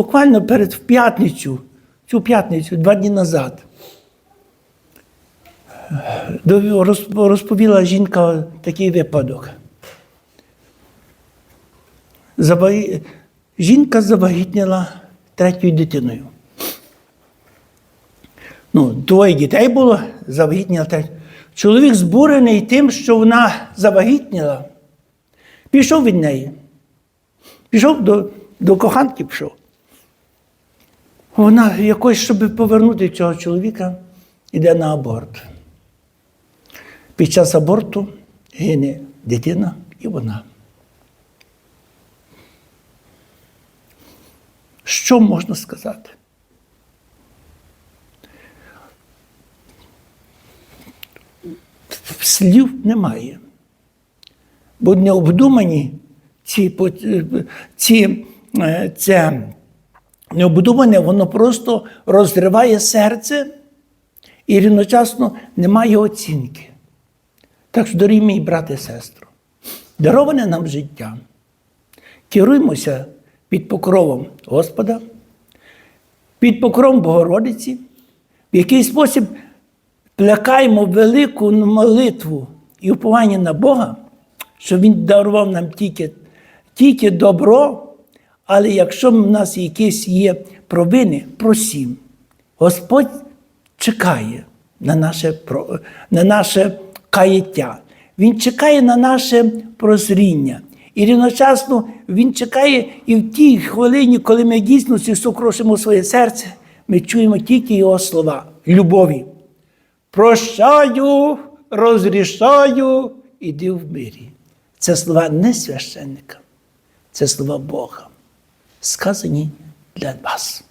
буквально перед в п'ятницю, цю п'ятницю, два дні назад, розповіла жінка такий випадок. Жінка завагітніла третьою дитиною. Ну, двоє дітей було, завагітніла третю. Чоловік збурений тим, що вона завагітніла, пішов від неї. Пішов до, до коханки, пішов. Вона якось, щоб повернути цього чоловіка, йде на аборт. Під час аборту гине дитина і вона. Що можна сказати? Слів немає. Бо необдумані ці, по- ці, е, це необдумане, воно просто розриває серце і рівночасно немає оцінки. Так що, дорогі мій брат і сестру, дароване нам життя. Керуймося під покровом Господа, під покровом Богородиці, в який спосіб плякаємо велику молитву і уповання на Бога, що Він дарував нам тільки, тільки добро, але якщо в нас якісь є провини, просім. Господь чекає на наше, на наше каяття. Він чекає на наше прозріння. І рівночасно Він чекає і в тій хвилині, коли ми дійсно сокрушимо своє серце, ми чуємо тільки Його слова любові. Прощаю, розрішаю, іди в мирі. Це слова не священника, це слова Бога, сказані для вас.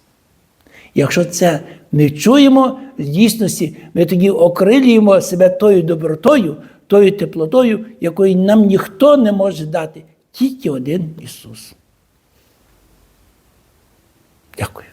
Якщо це не чуємо в дійсності, ми тоді окрилюємо себе тою добротою, тою теплотою, якої нам ніхто не може дати, тільки один Ісус. Дякую.